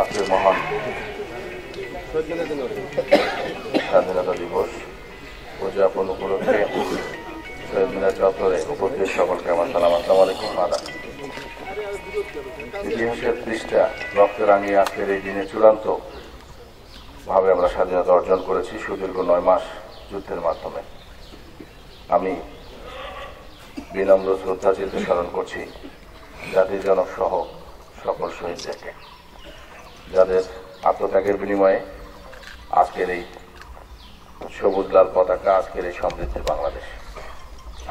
আজকের মহান স্বাধীনতা দিবস উদযাপন উপলক্ষে শহীদ মিনার চত্বরে উপস্থিত সকলকে আমার সালাম আসসালামু আলাইকুম আদা ইতিহাসের পৃষ্ঠা রক্তে রাঙিয়ে আজকের এই দিনে চূড়ান্ত ভাবে আমরা স্বাধীনতা অর্জন করেছি সুদীর্ঘ নয় মাস যুদ্ধের মাধ্যমে। আমি বিনম্র শ্রদ্ধা চিত্তে স্মরণ করছি জাতির জনক সহ সকল শহীদদেরকে। যাদের আত্মত্যাগের বিনিময়ে আজকের এই সবুজ লাল পতাকা, আজকের এই সমৃদ্ধির বাংলাদেশ।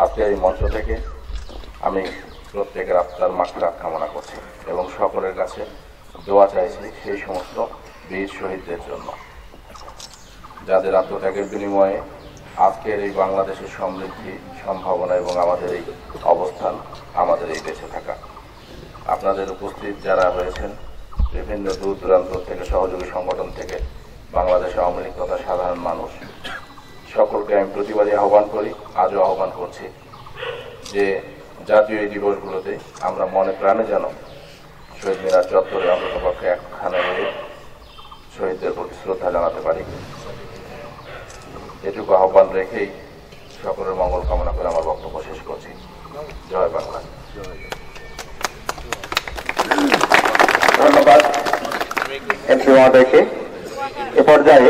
আজকের এই মঞ্চ থেকে আমি প্রত্যেকের আত্মার মাত্রা কামনা করছি এবং সকলের কাছে দোয়া চাইছি সেই সমস্ত বীর শহীদদের জন্য। যাদের আত্মত্যাগের বিনিময়ে আজকের এই বাংলাদেশের সমৃদ্ধি সম্ভাবনা এবং আমাদের এই অবস্থান আমাদের এই বেঁচে থাকা। আপনাদের উপস্থিত যারা হয়েছেন বিভিন্ন দূর দূরান্ত থেকে, সহযোগী সংগঠন থেকে বাংলাদেশ আওয়ামী লীগ তথা সাধারণ মানুষ, সকলকে আমি প্রতিবাদী আহ্বান করি, আজও আহ্বান করছি যে জাতীয় এই দিবসগুলোতে আমরা মনে প্রাণে যেন শহীদ মিনার চত্বরে অন্ততপক্ষে একখানে হয়ে শহীদদের প্রতি শ্রদ্ধা জানাতে পারি। এটুকু আহ্বান রেখেই সকলের মঙ্গল কামনা করে আমার বক্তব্য শেষ করছি। জয় বাংলা। ধন্যবাদ। এ পর্যায়ে